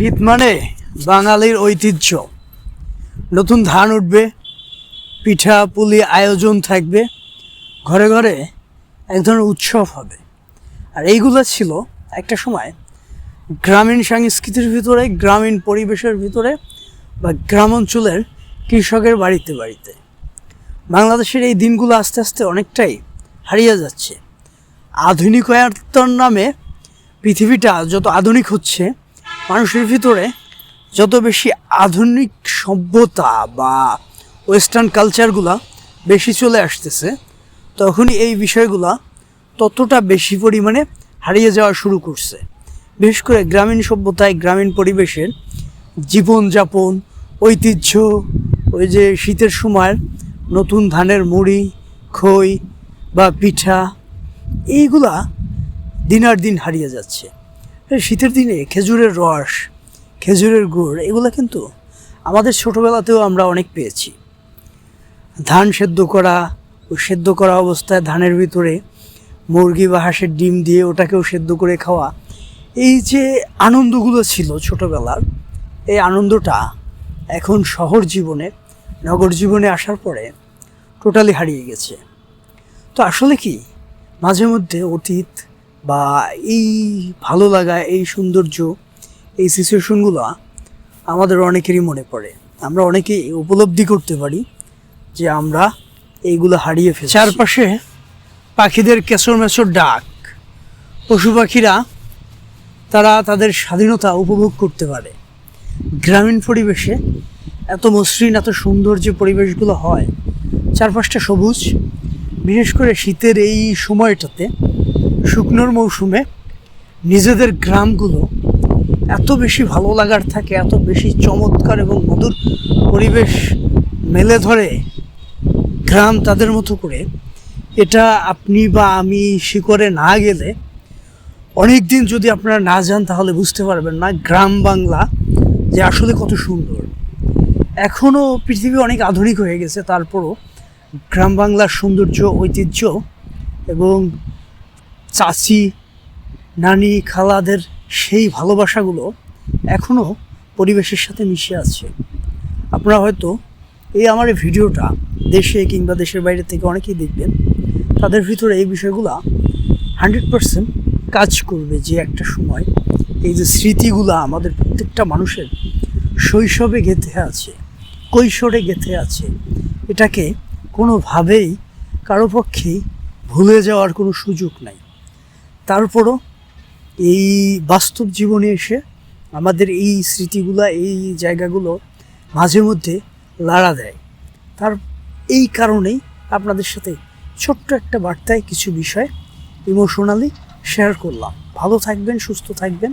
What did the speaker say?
শীত মানে বাঙালির ঐতিহ্য। নতুন ধান উঠবে, পিঠা পুলি আয়োজন থাকবে, ঘরে ঘরে এক ধরনের উৎসব হবে। আর এইগুলো ছিল একটা সময় গ্রামীণ সংস্কৃতির ভিতরে, গ্রামীণ পরিবেশের ভিতরে বা গ্রাম অঞ্চলের কৃষকের বাড়িতে বাড়িতে। বাংলাদেশের এই দিনগুলো আস্তে আস্তে অনেকটাই হারিয়ে যাচ্ছে। আধুনিকায়তর নামে পৃথিবীটা যত আধুনিক হচ্ছে মানুষের ভিতরে যত বেশি আধুনিক সভ্যতা বা ওয়েস্টার্ন কালচারগুলা বেশি চলে আসতেছে, তখনই এই বিষয়গুলা ততটা বেশি পরিমাণে হারিয়ে যাওয়া শুরু করছে। বিশেষ করে গ্রামীণ সভ্যতায় গ্রামীণ পরিবেশের জীবনযাপন, ঐতিহ্য, ওই যে শীতের সময় নতুন ধানের মুড়ি, খই বা পিঠা, এইগুলা দিনার দিন হারিয়ে যাচ্ছে। শীতের দিনে খেজুরের রস, খেজুরের গুড়, এগুলো কিন্তু আমাদের ছোটোবেলাতেও আমরা অনেক পেয়েছি। ধান সেদ্ধ করা ও সেদ্ধ করা অবস্থায় ধানের ভিতরে মুরগি বা হাঁসের ডিম দিয়ে ওটাকেও সেদ্ধ করে খাওয়া, এই যে আনন্দগুলো ছিল ছোটোবেলার, এই আনন্দটা এখন শহর জীবনে, নগর জীবনে আসার পরে টোটালি হারিয়ে গেছে। তো আসলে কি, মাঝে মধ্যে অতীত বা এই ভালো লাগা, এই সৌন্দর্য, এই সিচুয়েশনগুলো আমাদের অনেকেরই মনে পড়ে। আমরা অনেকেই উপলব্ধি করতে পারি যে আমরা এইগুলো হারিয়ে ফেলছি। চারপাশে পাখিদের কেঁচর মেচর ডাক, পশু পাখিরা, তারা তাদের স্বাধীনতা উপভোগ করতে পারে। গ্রামীণ পরিবেশে এত মসৃণ, এত সুন্দর যে পরিবেশগুলো হয়, চারপাশটা সবুজ। বিশেষ করে শীতের এই সময়টাতে শুকনোর মৌসুমে নিজেদের গ্রামগুলো এত বেশি ভালো লাগার থাকে, এত বেশি চমৎকার এবং মধুর পরিবেশ মেলে ধরে গ্রাম তাদের মতো করে, এটা আপনি বা আমি শিকরে না গেলে অনেক দিন যদি আপনারা না যান তাহলে বুঝতে পারবেন না গ্রাম বাংলা যে আসলে কত সুন্দর। এখনও পৃথিবী অনেক আধুনিক হয়ে গেছে, তারপরও গ্রাম বাংলার সৌন্দর্য, ঐতিহ্য এবং চাচি, নানি, খালাদের সেই ভালোবাসাগুলো এখনও পরিবেশের সাথে মিশে আছে। আপনারা হয়তো এই আমার ভিডিওটা দেশে কিংবা দেশের বাইরে থেকে অনেকেই দেখবেন। তাদের ভিতরে এই বিষয়গুলো হান্ড্রেড পারসেন্ট কাজ করবে যে একটা সময় এই যে স্মৃতিগুলো আমাদের প্রত্যেকটা মানুষের শৈশবে গেঁথে আছে, কৈশোরে গেঁথে আছে, এটাকে কোনোভাবেই কারও পক্ষেই ভুলে যাওয়ার কোনো সুযোগ নাই। তারপরও এই বাস্তব জীবনে এসে আমাদের এই স্মৃতিগুলো, এই জায়গাগুলো মাঝে মধ্যে লাড়া দেয়। তার এই কারণেই আপনাদের সাথে ছোট্ট একটা বার্তায় কিছু বিষয় ইমোশনালি শেয়ার করলাম। ভালো থাকবেন, সুস্থ থাকবেন।